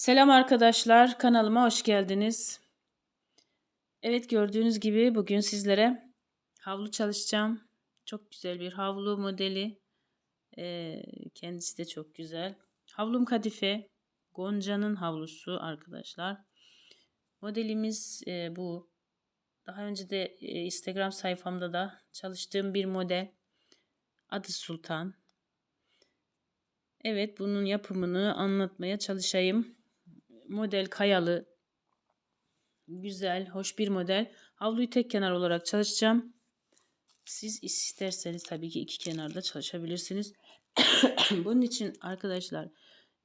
Selam arkadaşlar, kanalıma hoş geldiniz. Evet gördüğünüz gibi bugün sizlere havlu çalışacağım. Çok güzel bir havlu modeli. Ee, kendisi de çok güzel. Havlum kadife. Gonca'nın havlusu arkadaşlar. Modelimiz e, bu. Daha önce de e, Instagram sayfamda da çalıştığım bir model. Adı Sultan. Evet bunun yapımını anlatmaya çalışayım model kayalı. Güzel, hoş bir model. Havluyu tek kenar olarak çalışacağım. Siz isterseniz tabii ki iki kenarda çalışabilirsiniz. Bunun için arkadaşlar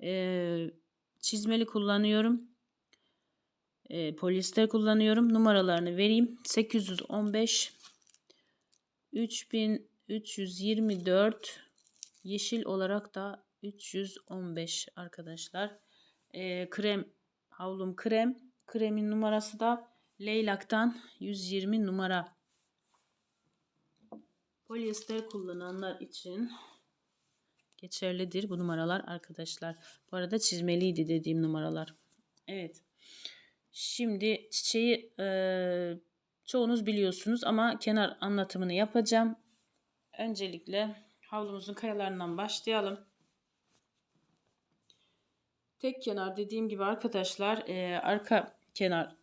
e, çizmeli kullanıyorum. E, polyester kullanıyorum. Numaralarını vereyim. 815 3324 yeşil olarak da 315 arkadaşlar. E, krem havlum krem. Kremin numarası da Leylak'tan 120 numara. Polyester kullananlar için geçerlidir bu numaralar arkadaşlar. Bu arada çizmeliydi dediğim numaralar. Evet. Şimdi çiçeği e, çoğunuz biliyorsunuz ama kenar anlatımını yapacağım. Öncelikle havlumuzun kayalarından başlayalım. Tek kenar dediğim gibi arkadaşlar e, arka kenar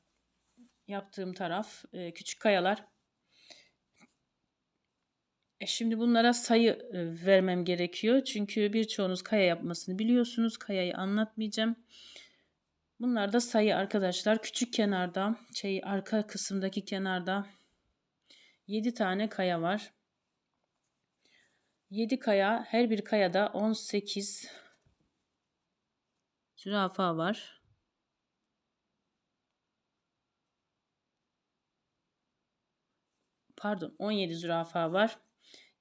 yaptığım taraf e, küçük kayalar. E şimdi bunlara sayı e, vermem gerekiyor. Çünkü birçoğunuz kaya yapmasını biliyorsunuz. Kayayı anlatmayacağım. Bunlar da sayı arkadaşlar. Küçük kenarda, şey arka kısımdaki kenarda 7 tane kaya var. 7 kaya, her bir kayada 18 Zürafa var. Pardon 17 zürafa var.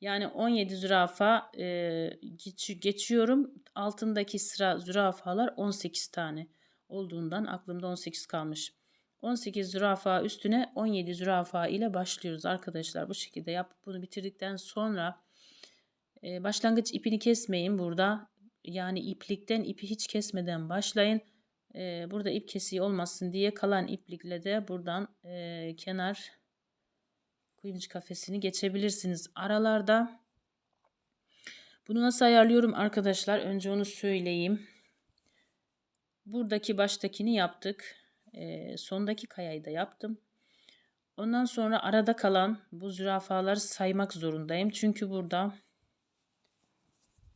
Yani 17 zürafa e, geç, geçiyorum. Altındaki sıra zürafalar 18 tane olduğundan aklımda 18 kalmış. 18 zürafa üstüne 17 zürafa ile başlıyoruz arkadaşlar. Bu şekilde yapıp bunu bitirdikten sonra e, başlangıç ipini kesmeyin burada. Yani iplikten ipi hiç kesmeden başlayın. Burada ip kesiği olmasın diye kalan iplikle de buradan kenar kuyumcu kafesini geçebilirsiniz. Aralarda bunu nasıl ayarlıyorum arkadaşlar? Önce onu söyleyeyim. Buradaki baştakini yaptık. Sondaki kayayı da yaptım. Ondan sonra arada kalan bu zürafaları saymak zorundayım. Çünkü burada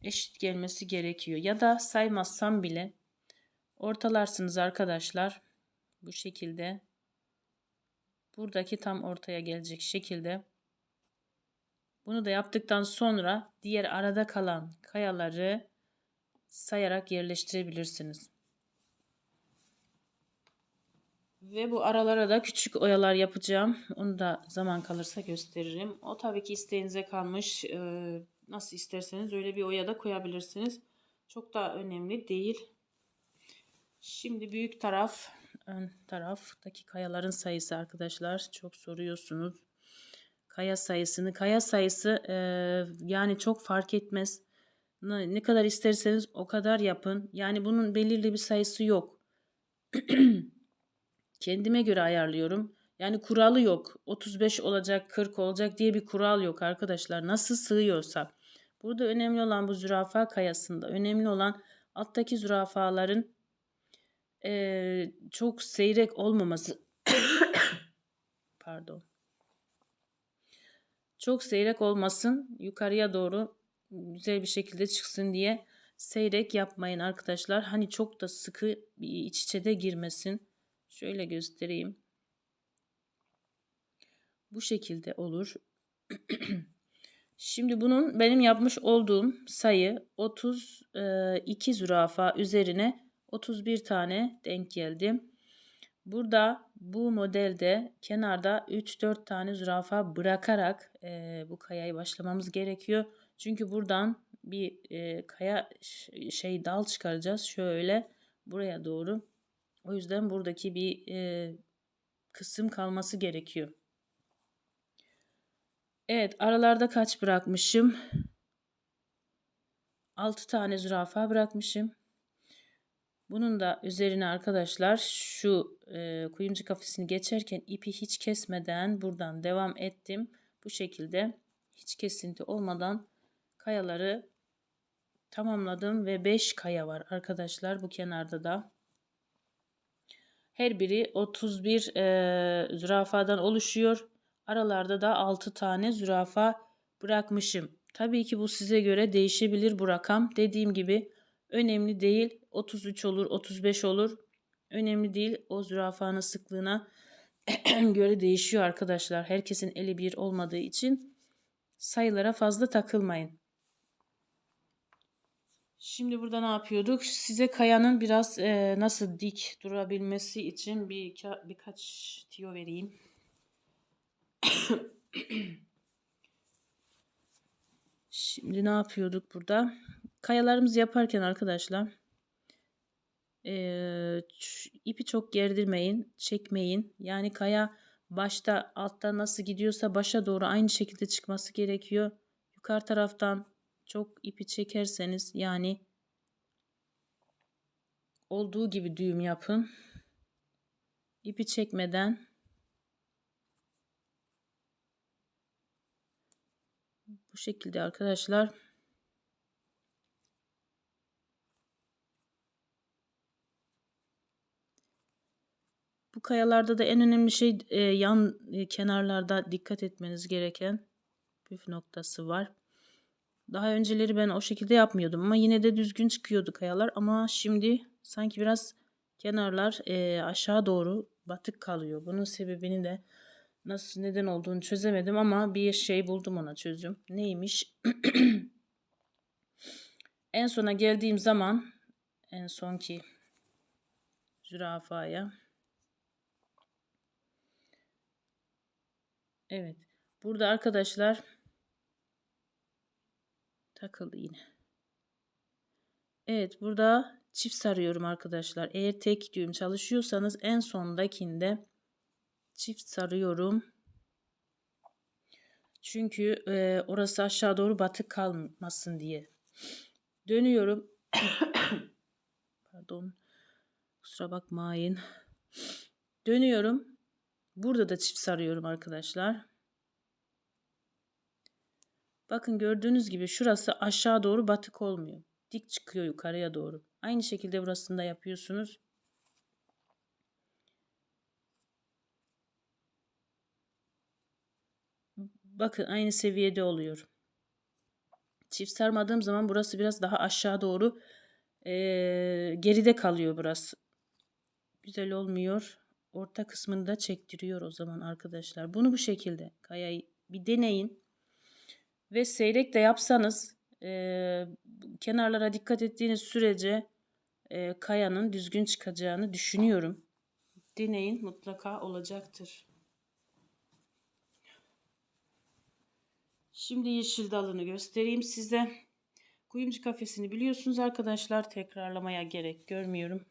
eşit gelmesi gerekiyor. Ya da saymazsam bile ortalarsınız arkadaşlar. Bu şekilde. Buradaki tam ortaya gelecek şekilde. Bunu da yaptıktan sonra diğer arada kalan kayaları sayarak yerleştirebilirsiniz. Ve bu aralara da küçük oyalar yapacağım. Onu da zaman kalırsa gösteririm. O tabii ki isteğinize kalmış. Ee, nasıl isterseniz öyle bir oya da koyabilirsiniz. Çok da önemli değil. Şimdi büyük taraf, ön taraftaki kayaların sayısı arkadaşlar. Çok soruyorsunuz. Kaya sayısını. Kaya sayısı e, yani çok fark etmez. Ne, ne kadar isterseniz o kadar yapın. Yani bunun belirli bir sayısı yok. Kendime göre ayarlıyorum. Yani kuralı yok. 35 olacak, 40 olacak diye bir kural yok arkadaşlar. Nasıl sığıyorsa. Burada önemli olan bu zürafa kayasında. Önemli olan alttaki zürafaların e, çok seyrek olmaması. Pardon. Çok seyrek olmasın. Yukarıya doğru güzel bir şekilde çıksın diye seyrek yapmayın arkadaşlar. Hani çok da sıkı iç içe de girmesin. Şöyle göstereyim. Bu şekilde olur. Şimdi bunun benim yapmış olduğum sayı 32 zürafa üzerine 31 tane denk geldi. Burada bu modelde kenarda 3-4 tane zürafa bırakarak e, bu kayayı başlamamız gerekiyor. Çünkü buradan bir e, kaya şey dal çıkaracağız şöyle buraya doğru. O yüzden buradaki bir e, kısım kalması gerekiyor. Evet aralarda kaç bırakmışım? 6 tane zürafa bırakmışım. Bunun da üzerine arkadaşlar şu e, kuyumcu kafesini geçerken ipi hiç kesmeden buradan devam ettim. Bu şekilde hiç kesinti olmadan kayaları tamamladım ve 5 kaya var arkadaşlar bu kenarda da. Her biri 31 e, zürafadan oluşuyor. Aralarda da 6 tane zürafa bırakmışım. Tabii ki bu size göre değişebilir bu rakam. Dediğim gibi önemli değil. 33 olur, 35 olur. Önemli değil. O zürafanın sıklığına göre değişiyor arkadaşlar. Herkesin eli bir olmadığı için sayılara fazla takılmayın. Şimdi burada ne yapıyorduk? Size kayanın biraz e, nasıl dik durabilmesi için bir birkaç tiyo vereyim. Şimdi ne yapıyorduk burada? Kayalarımızı yaparken arkadaşlar e, ipi çok gerdirmeyin, çekmeyin. Yani kaya başta altta nasıl gidiyorsa başa doğru aynı şekilde çıkması gerekiyor. Yukarı taraftan çok ipi çekerseniz yani olduğu gibi düğüm yapın. İpi çekmeden bu şekilde arkadaşlar Bu kayalarda da en önemli şey e, yan e, kenarlarda dikkat etmeniz gereken püf noktası var. Daha önceleri ben o şekilde yapmıyordum ama yine de düzgün çıkıyordu kayalar ama şimdi sanki biraz kenarlar e, aşağı doğru batık kalıyor. Bunun sebebini de nasıl neden olduğunu çözemedim ama bir şey buldum ona çözüm. Neymiş? en sona geldiğim zaman en sonki zürafaya Evet. Burada arkadaşlar takıldı yine. Evet burada çift sarıyorum arkadaşlar. Eğer tek düğüm çalışıyorsanız en sondakinde çift sarıyorum. Çünkü e, orası aşağı doğru batık kalmasın diye. Dönüyorum. Pardon. Kusura bakmayın. Dönüyorum. Burada da çift sarıyorum arkadaşlar. Bakın gördüğünüz gibi şurası aşağı doğru batık olmuyor. Dik çıkıyor yukarıya doğru. Aynı şekilde burasında yapıyorsunuz. Bakın aynı seviyede oluyor. Çift sarmadığım zaman burası biraz daha aşağı doğru e, geride kalıyor burası. Güzel olmuyor. Orta kısmını da çektiriyor o zaman arkadaşlar. Bunu bu şekilde kayayı bir deneyin. Ve seyrek de yapsanız e, kenarlara dikkat ettiğiniz sürece e, kayanın düzgün çıkacağını düşünüyorum. Deneyin mutlaka olacaktır. Şimdi yeşil dalını göstereyim size. Kuyumcu kafesini biliyorsunuz arkadaşlar. Tekrarlamaya gerek görmüyorum.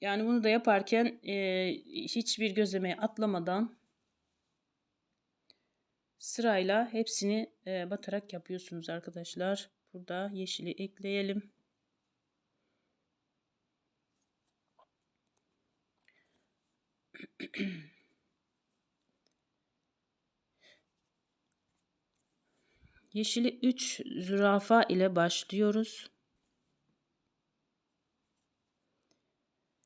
Yani bunu da yaparken e, hiçbir gözlemeye atlamadan sırayla hepsini e, batarak yapıyorsunuz arkadaşlar. Burada yeşili ekleyelim. Yeşili 3 zürafa ile başlıyoruz.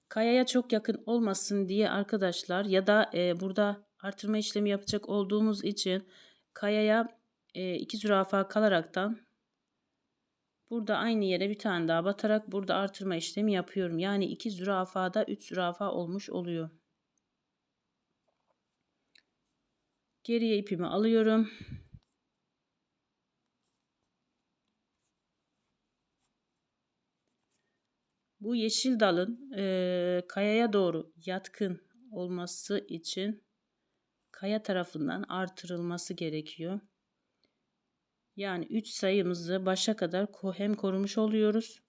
Kayaya çok yakın olmasın diye arkadaşlar ya da e, burada artırma işlemi yapacak olduğumuz için kayaya e, iki zürafa kalaraktan burada aynı yere bir tane daha batarak burada artırma işlemi yapıyorum. Yani iki zürafada üç zürafa olmuş oluyor. Geriye ipimi alıyorum. Bu yeşil dalın e, kayaya doğru yatkın olması için kaya tarafından artırılması gerekiyor. Yani 3 sayımızı başa kadar hem korumuş oluyoruz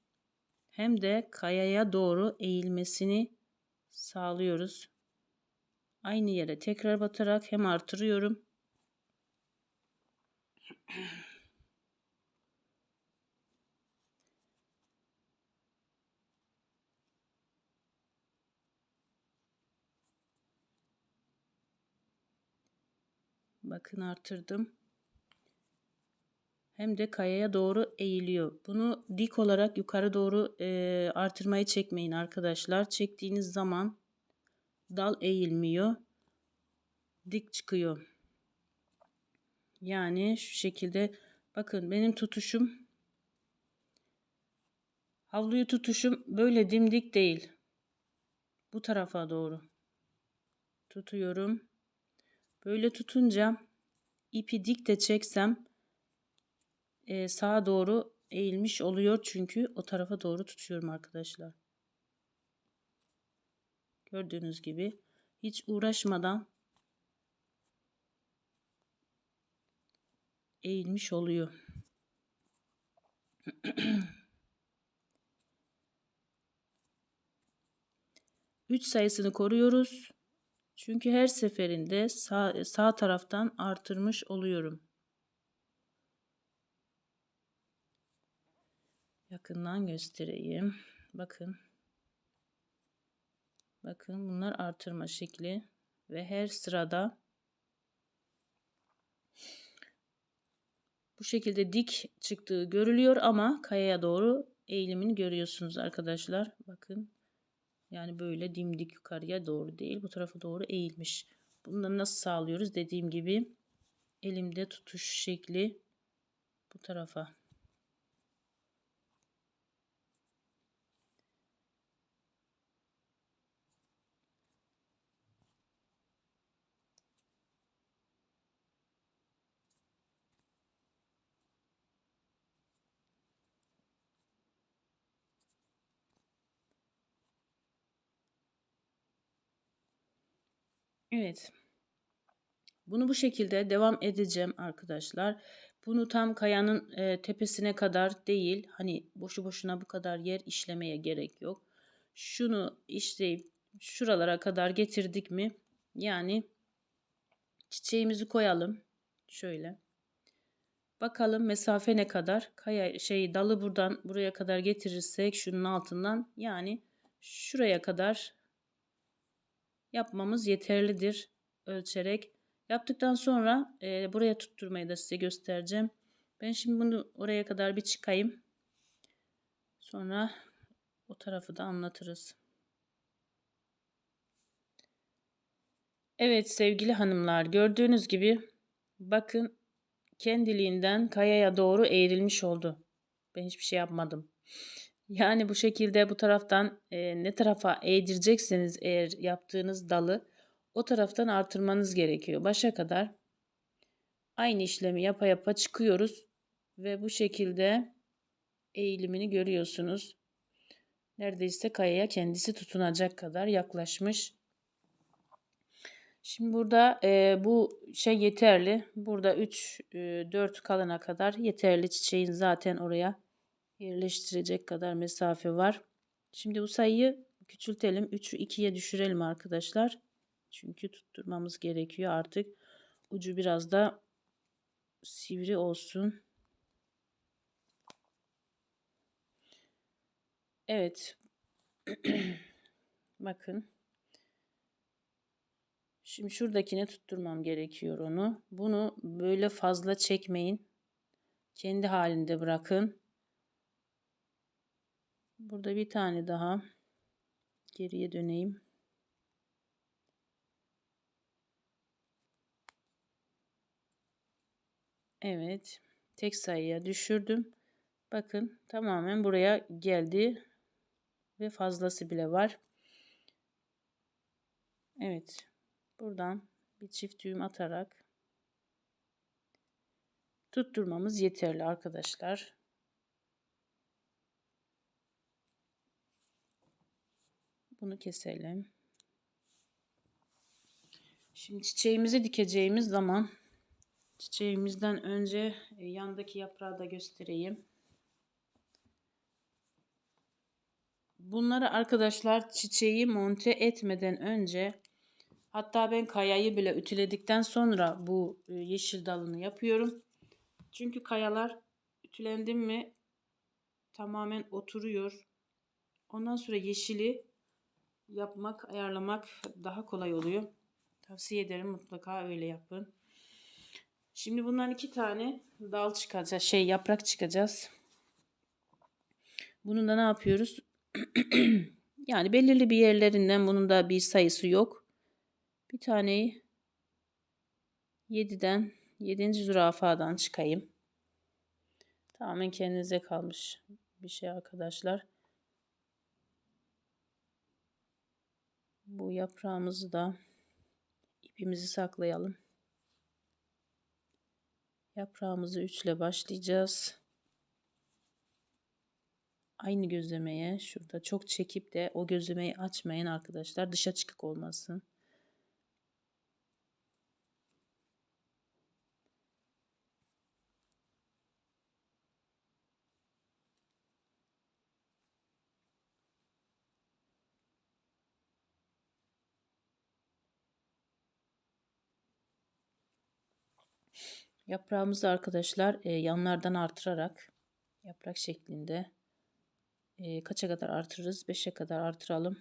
hem de kayaya doğru eğilmesini sağlıyoruz. Aynı yere tekrar batarak hem artırıyorum Bakın artırdım. Hem de kayaya doğru eğiliyor. Bunu dik olarak yukarı doğru e, artırmayı çekmeyin arkadaşlar. Çektiğiniz zaman dal eğilmiyor. Dik çıkıyor. Yani şu şekilde bakın benim tutuşum havluyu tutuşum böyle dimdik değil. Bu tarafa doğru tutuyorum. Böyle tutunca ipi dik de çeksem e, sağa doğru eğilmiş oluyor. Çünkü o tarafa doğru tutuyorum arkadaşlar. Gördüğünüz gibi hiç uğraşmadan eğilmiş oluyor. Üç sayısını koruyoruz. Çünkü her seferinde sağ, sağ taraftan artırmış oluyorum. Yakından göstereyim. Bakın. Bakın bunlar artırma şekli ve her sırada bu şekilde dik çıktığı görülüyor ama kayaya doğru eğilimini görüyorsunuz arkadaşlar. Bakın yani böyle dimdik yukarıya doğru değil bu tarafa doğru eğilmiş. Bunu nasıl sağlıyoruz? Dediğim gibi elimde tutuş şekli bu tarafa. Evet. Bunu bu şekilde devam edeceğim arkadaşlar. Bunu tam kayanın e, tepesine kadar değil. Hani boşu boşuna bu kadar yer işlemeye gerek yok. Şunu işleyip şuralara kadar getirdik mi? Yani çiçeğimizi koyalım. Şöyle. Bakalım mesafe ne kadar? Kaya şey dalı buradan buraya kadar getirirsek şunun altından yani şuraya kadar yapmamız yeterlidir ölçerek. Yaptıktan sonra e, buraya tutturmayı da size göstereceğim. Ben şimdi bunu oraya kadar bir çıkayım. Sonra o tarafı da anlatırız. Evet sevgili hanımlar gördüğünüz gibi bakın kendiliğinden kayaya doğru eğrilmiş oldu. Ben hiçbir şey yapmadım. Yani bu şekilde bu taraftan e, ne tarafa eğdirecekseniz eğer yaptığınız dalı o taraftan artırmanız gerekiyor. Başa kadar aynı işlemi yapa yapa çıkıyoruz ve bu şekilde eğilimini görüyorsunuz. Neredeyse kayaya kendisi tutunacak kadar yaklaşmış. Şimdi burada e, bu şey yeterli. Burada 3 e, 4 kalana kadar yeterli çiçeğin zaten oraya yerleştirecek kadar mesafe var. Şimdi bu sayıyı küçültelim. 3'ü 2'ye düşürelim arkadaşlar. Çünkü tutturmamız gerekiyor artık. Ucu biraz da sivri olsun. Evet. Bakın. Şimdi şuradakine tutturmam gerekiyor onu. Bunu böyle fazla çekmeyin. Kendi halinde bırakın. Burada bir tane daha geriye döneyim. Evet. Tek sayıya düşürdüm. Bakın tamamen buraya geldi. Ve fazlası bile var. Evet. Buradan bir çift düğüm atarak tutturmamız yeterli arkadaşlar. Bunu keselim. Şimdi çiçeğimizi dikeceğimiz zaman çiçeğimizden önce e, yandaki yaprağı da göstereyim. Bunları arkadaşlar çiçeği monte etmeden önce hatta ben kayayı bile ütüledikten sonra bu e, yeşil dalını yapıyorum. Çünkü kayalar ütülendi mi tamamen oturuyor. Ondan sonra yeşili yapmak, ayarlamak daha kolay oluyor. Tavsiye ederim mutlaka öyle yapın. Şimdi bundan iki tane dal çıkacağız. Şey yaprak çıkacağız. Bunun da ne yapıyoruz? yani belirli bir yerlerinden bunun da bir sayısı yok. Bir taneyi 7'den 7. zürafadan çıkayım. Tamamen kendinize kalmış bir şey arkadaşlar. Bu yaprağımızı da ipimizi saklayalım. Yaprağımızı 3 ile başlayacağız. Aynı gözlemeye şurada çok çekip de o gözlemeyi açmayın arkadaşlar. Dışa çıkık olmasın. Yaprağımızı arkadaşlar e, yanlardan artırarak yaprak şeklinde e, kaça kadar artırırız? 5'e kadar artıralım.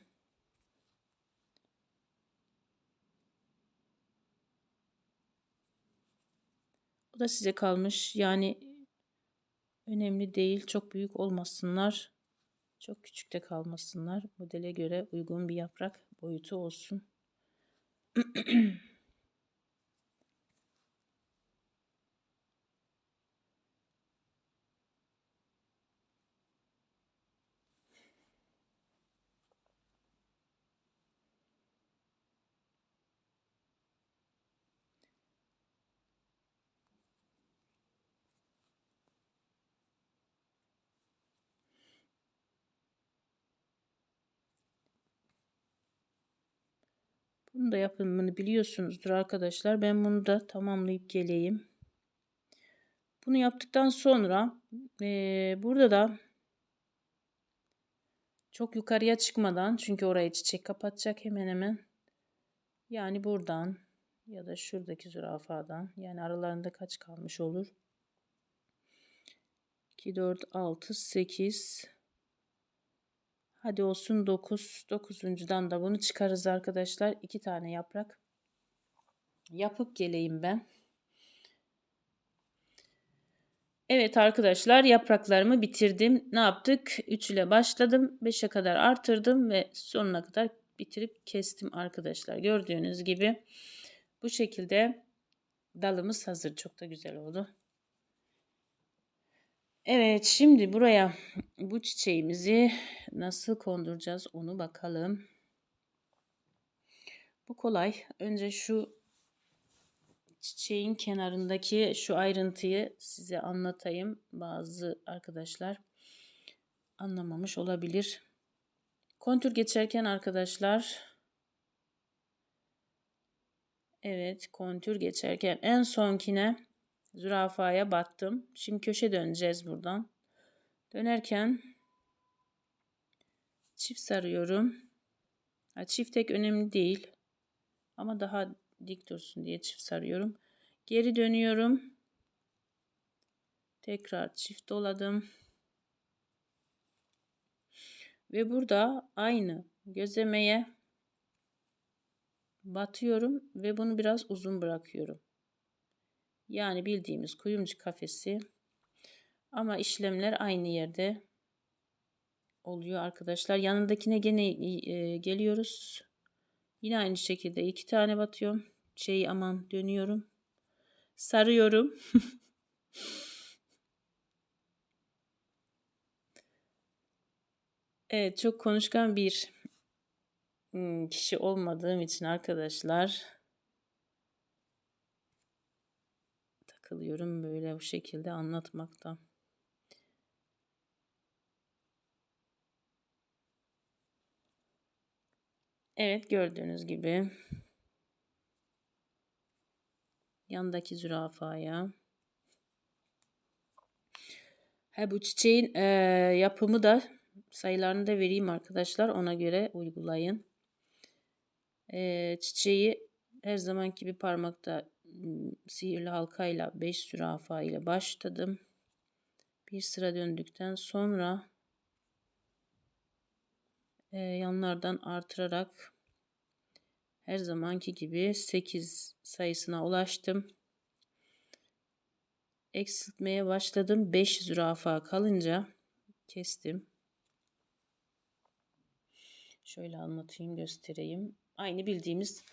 Bu da size kalmış. Yani önemli değil. Çok büyük olmasınlar. Çok küçük de kalmasınlar. Modele göre uygun bir yaprak boyutu olsun. Bunu da yapımını biliyorsunuzdur arkadaşlar. Ben bunu da tamamlayıp geleyim. Bunu yaptıktan sonra e, burada da çok yukarıya çıkmadan çünkü orayı çiçek kapatacak hemen hemen. Yani buradan ya da şuradaki zürafadan yani aralarında kaç kalmış olur? 2, 4, 6, 8, Hadi olsun 9. 9. da bunu çıkarız arkadaşlar. 2 tane yaprak yapıp geleyim ben. Evet arkadaşlar yapraklarımı bitirdim. Ne yaptık? 3 ile başladım. 5'e kadar artırdım ve sonuna kadar bitirip kestim arkadaşlar. Gördüğünüz gibi bu şekilde dalımız hazır. Çok da güzel oldu. Evet şimdi buraya bu çiçeğimizi nasıl konduracağız onu bakalım. Bu kolay. Önce şu çiçeğin kenarındaki şu ayrıntıyı size anlatayım. Bazı arkadaşlar anlamamış olabilir. Kontür geçerken arkadaşlar Evet kontür geçerken en sonkine zürafaya battım. Şimdi köşe döneceğiz buradan. Dönerken çift sarıyorum. Ha, çift tek önemli değil. Ama daha dik dursun diye çift sarıyorum. Geri dönüyorum. Tekrar çift doladım. Ve burada aynı gözlemeye batıyorum ve bunu biraz uzun bırakıyorum. Yani bildiğimiz kuyumcu kafesi. Ama işlemler aynı yerde oluyor arkadaşlar. Yanındakine gene e, geliyoruz. Yine aynı şekilde iki tane batıyorum. Şeyi aman dönüyorum. Sarıyorum. evet çok konuşkan bir hmm, kişi olmadığım için arkadaşlar takılıyorum böyle bu şekilde anlatmakta. Evet gördüğünüz gibi yandaki zürafaya ha, bu çiçeğin e, yapımı da sayılarını da vereyim arkadaşlar ona göre uygulayın. E, çiçeği her zamanki bir parmakta sihirli halkayla 5 zürafa ile başladım. Bir sıra döndükten sonra e, yanlardan artırarak her zamanki gibi 8 sayısına ulaştım. eksiltmeye başladım. 5 zürafa kalınca kestim. Şöyle anlatayım, göstereyim. Aynı bildiğimiz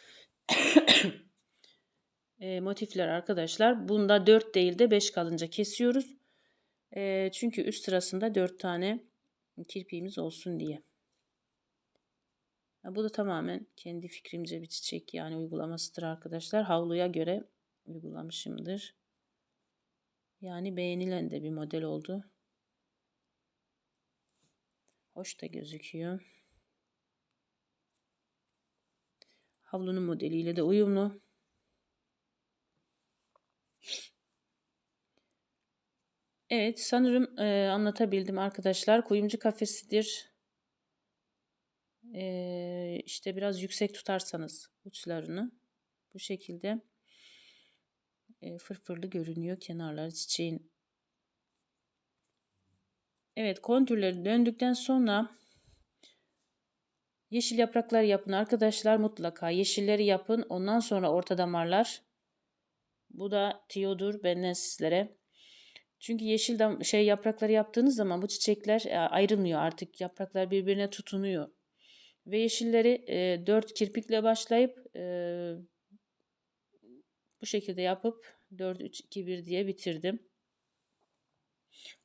e, motifler arkadaşlar. Bunda 4 değil de 5 kalınca kesiyoruz. E, çünkü üst sırasında 4 tane kirpiğimiz olsun diye. Bu da tamamen kendi fikrimce bir çiçek yani uygulamasıdır arkadaşlar. Havluya göre uygulamışımdır. Yani beğenilen de bir model oldu. Hoş da gözüküyor. Havlunun modeliyle de uyumlu. Evet sanırım e, anlatabildim arkadaşlar. Kuyumcu kafesidir. E, işte biraz yüksek tutarsanız uçlarını bu şekilde e, fırfırlı görünüyor kenarları çiçeğin. Evet kontürleri döndükten sonra yeşil yapraklar yapın arkadaşlar mutlaka yeşilleri yapın ondan sonra orta damarlar. Bu da tiyodur benden sizlere. Çünkü yeşil dam şey yaprakları yaptığınız zaman bu çiçekler e, ayrılmıyor artık yapraklar birbirine tutunuyor. Ve yeşilleri e, 4 kirpikle başlayıp e, bu şekilde yapıp 4 3 2 1 diye bitirdim.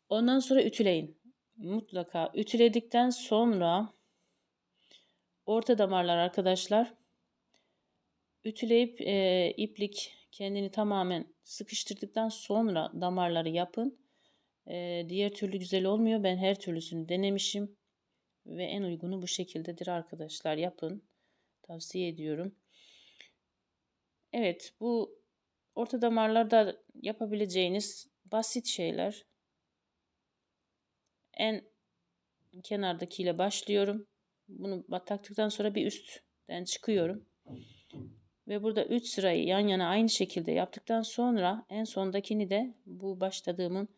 Ondan sonra ütüleyin. Mutlaka ütüledikten sonra orta damarlar arkadaşlar ütüleyip e, iplik kendini tamamen sıkıştırdıktan sonra damarları yapın. E, diğer türlü güzel olmuyor. Ben her türlüsünü denemişim ve en uygunu bu şekildedir arkadaşlar. Yapın. Tavsiye ediyorum. Evet bu orta damarlarda yapabileceğiniz basit şeyler. En kenardakiyle başlıyorum. Bunu taktıktan sonra bir üstten çıkıyorum. Ve burada 3 sırayı yan yana aynı şekilde yaptıktan sonra en sondakini de bu başladığımın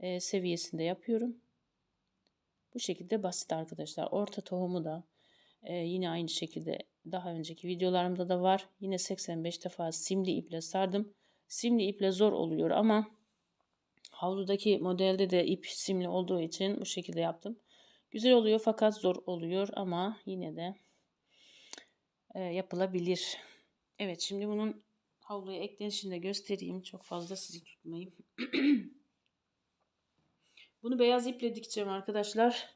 e, seviyesinde yapıyorum. Bu şekilde basit arkadaşlar. Orta tohumu da e, yine aynı şekilde daha önceki videolarımda da var. Yine 85 defa simli iple sardım. Simli iple zor oluyor ama havludaki modelde de ip simli olduğu için bu şekilde yaptım. Güzel oluyor fakat zor oluyor ama yine de e, yapılabilir. Evet şimdi bunun havluya eklenişini de göstereyim. Çok fazla sizi tutmayayım. Bunu beyaz iple dikeceğim arkadaşlar.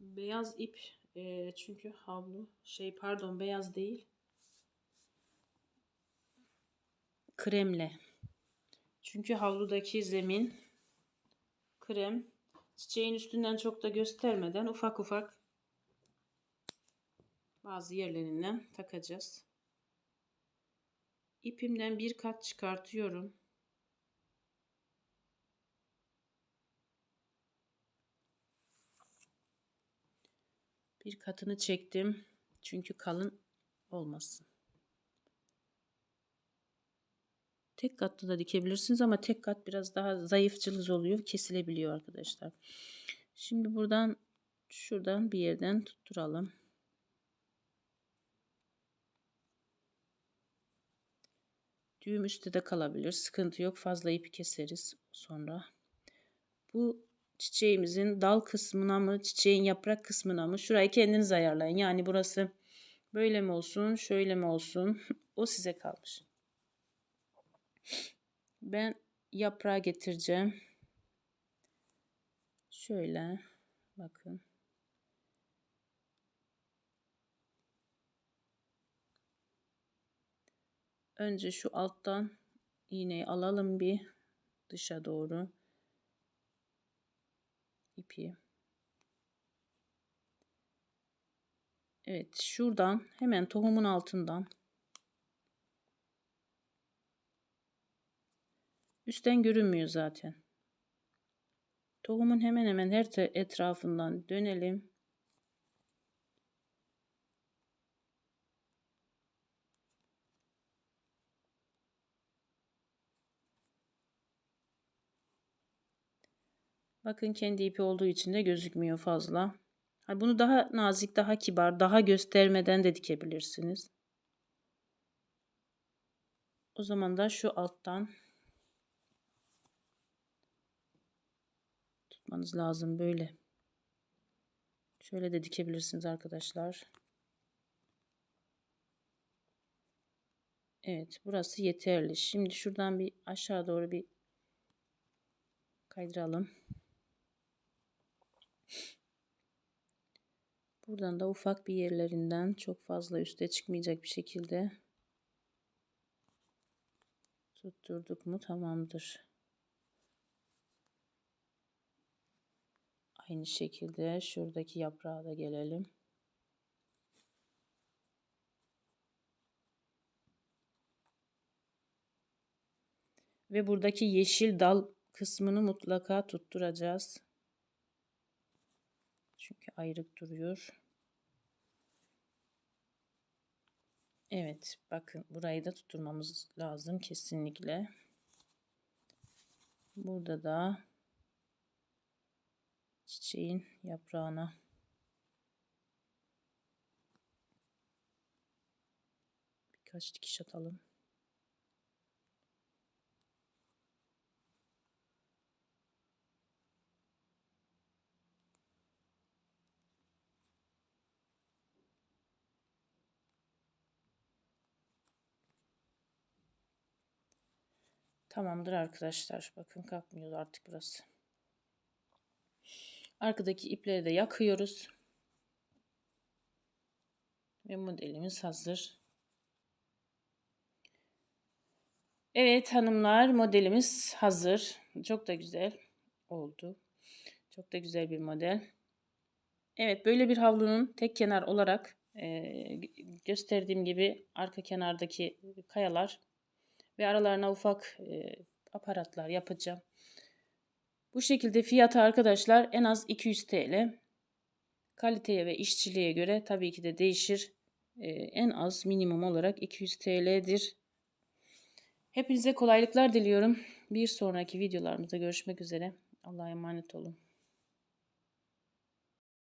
Beyaz ip e, çünkü havlu şey pardon beyaz değil. Kremle. Çünkü havludaki zemin krem çiçeğin üstünden çok da göstermeden ufak ufak bazı yerlerinden takacağız. İpimden bir kat çıkartıyorum. Bir katını çektim. Çünkü kalın olmasın. Tek katlı da dikebilirsiniz ama tek kat biraz daha zayıf cılız oluyor. Kesilebiliyor arkadaşlar. Şimdi buradan şuradan bir yerden tutturalım. Düğüm üstte de kalabilir. Sıkıntı yok. Fazla ipi keseriz sonra. Bu çiçeğimizin dal kısmına mı, çiçeğin yaprak kısmına mı? Şurayı kendiniz ayarlayın. Yani burası böyle mi olsun, şöyle mi olsun? o size kalmış. Ben yaprağı getireceğim. Şöyle bakın. Önce şu alttan iğneyi alalım bir dışa doğru ipi. Evet şuradan hemen tohumun altından üstten görünmüyor zaten. Tohumun hemen hemen her etrafından dönelim. Bakın kendi ipi olduğu için de gözükmüyor fazla. Bunu daha nazik, daha kibar, daha göstermeden de dikebilirsiniz. O zaman da şu alttan tutmanız lazım böyle. Şöyle de dikebilirsiniz arkadaşlar. Evet burası yeterli. Şimdi şuradan bir aşağı doğru bir kaydıralım. Buradan da ufak bir yerlerinden çok fazla üste çıkmayacak bir şekilde tutturduk mu tamamdır. Aynı şekilde şuradaki yaprağa da gelelim. Ve buradaki yeşil dal kısmını mutlaka tutturacağız. Çünkü ayrık duruyor. Evet bakın burayı da tutturmamız lazım kesinlikle. Burada da çiçeğin yaprağına birkaç dikiş atalım. Tamamdır arkadaşlar. Bakın kalkmıyor artık burası. Arkadaki ipleri de yakıyoruz. Ve modelimiz hazır. Evet hanımlar modelimiz hazır. Çok da güzel oldu. Çok da güzel bir model. Evet böyle bir havlunun tek kenar olarak e, gösterdiğim gibi arka kenardaki kayalar ve aralarına ufak e, aparatlar yapacağım. Bu şekilde fiyatı arkadaşlar en az 200 TL. Kaliteye ve işçiliğe göre tabii ki de değişir. E, en az minimum olarak 200 TL'dir. Hepinize kolaylıklar diliyorum. Bir sonraki videolarımızda görüşmek üzere. Allah'a emanet olun.